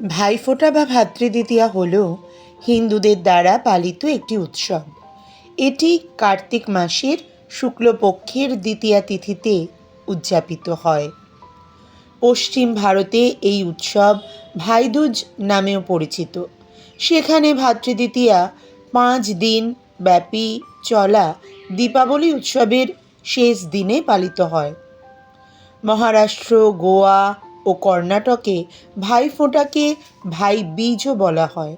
ভাইফোঁটা বা ভাতৃদ্বিতীয়া হল হিন্দুদের দ্বারা পালিত একটি উৎসব। এটি কার্তিক মাসের শুক্লপক্ষের দ্বিতীয়া তিথিতে উদযাপিত হয়। পশ্চিম ভারতে এই উৎসব ভাইদুজ নামেও পরিচিত। সেখানে ভাতৃদ্বিতীয়া পাঁচ দিন ব্যাপী চলা দীপাবলি উৎসবের শেষ দিনে পালিত হয়। মহারাষ্ট্র, গোয়া ও কর্ণাটকে ভাইফোঁটাকে ভাই বীজও বলা হয়।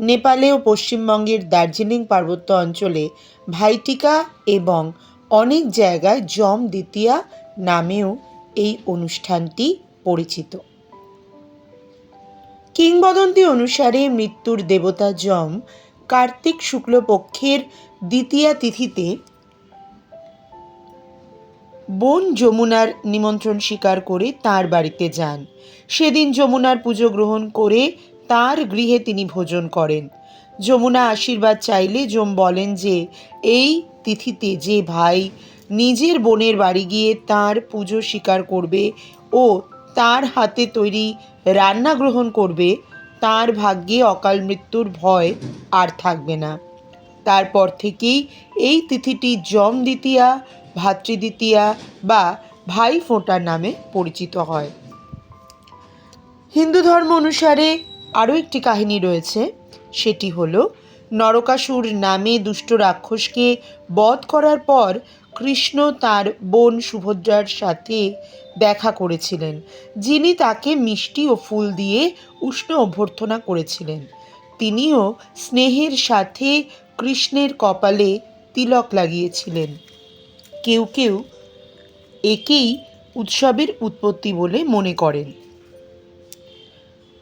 নেপালে ও পশ্চিমবঙ্গের দার্জিলিং পার্বত্য অঞ্চলে ভাইটিকা এবং অনেক জায়গায় জম দ্বিতীয়া নামেও এই অনুষ্ঠানটি পরিচিত। কিংবদন্তি অনুসারে মৃত্যুর দেবতা যম কার্তিক শুক্লপক্ষের দ্বিতীয়া তিথিতে বোন যমুনার নিমন্ত্রণ স্বীকার করে তার বাড়িতে যান। সেদিন যমুনার পুজো গ্রহণ করে তার গৃহে তিনি ভোজন করেন। যমুনা আশীর্বাদ চাইলে যম বলেন যে, এই তিথিতে যে ভাই নিজের বোনের বাড়ি গিয়ে তার পুজো স্বীকার করবে ও তার হাতে তৈরি রান্না গ্রহণ করবে, তার ভাগ্যে অকাল মৃত্যুর ভয় আর থাকবে না। তারপর থেকেই এই তিথিটি যম দ্বিতীয়া ভাতৃদ্বিতীয়া বা ভাই ফোঁটা নামে পরিচিত হয়। হিন্দু ধর্ম অনুসারে আরও একটি কাহিনী রয়েছে, সেটি হল, নরকাসুর নামে দুষ্ট রাক্ষসকে বধ করার পর কৃষ্ণ তার বোন সুভদ্রার সাথে দেখা করেছিলেন, যিনি তাকে মিষ্টি ও ফুল দিয়ে উষ্ণ অভ্যর্থনা করেছিলেন। তিনিও স্নেহের সাথে কৃষ্ণের কপালে তিলক লাগিয়েছিলেন। কেউ কেউ একেই উৎসবের উৎপত্তি বলে মনে করেন।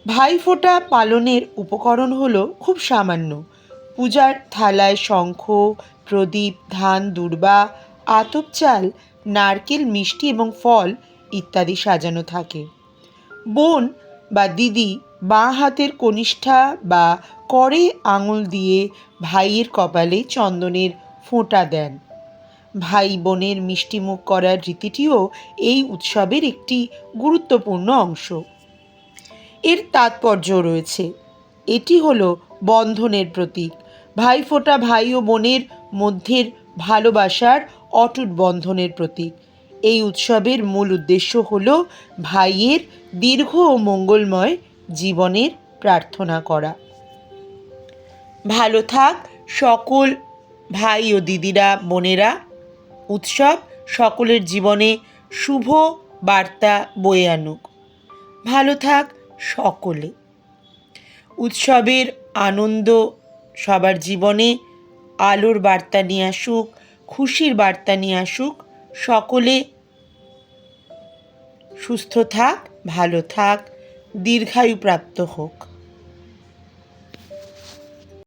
ভাইফোঁটা পালনের উপকরণ হলো খুব সামান্য। পূজার থালায় শঙ্খ, প্রদীপ, ধান, দুর্বা, আতপ চাল, নারকেল, মিষ্টি এবং ফল ইত্যাদি সাজানো থাকে। বোন বা দিদি বাঁ হাতের কনিষ্ঠা বা করে আঙুল দিয়ে ভাইয়ের কপালে চন্দনের ফোঁটা দেন। ভাই বোনের মিষ্টিমুখ করার রীতিটিও এই উৎসবের একটি গুরুত্বপূর্ণ অংশ। এর তাৎপর্য রয়েছে। এটি হলো বন্ধনের প্রতীক। ভাইফোঁটা ভাই ও বোনের মধ্যের ভালোবাসার অটুট বন্ধনের প্রতীক। এই উৎসবের মূল উদ্দেশ্য হল ভাইয়ের দীর্ঘ ও মঙ্গলময় জীবনের প্রার্থনা করা। ভালো থাক সকল ভাই ও দিদিরা, বোনেরা। উৎসব সকলের জীবনে শুভ বার্তা বয়ে আনুক। ভালো থাক সকলে। উৎসবের আনন্দ সবার জীবনে আলোর বার্তা নিয়ে আসুক, খুশির বার্তা নিয়ে আসুক। সকলে সুস্থ থাক, ভালো থাক দীর্ঘায়ু প্রাপ্ত হোক।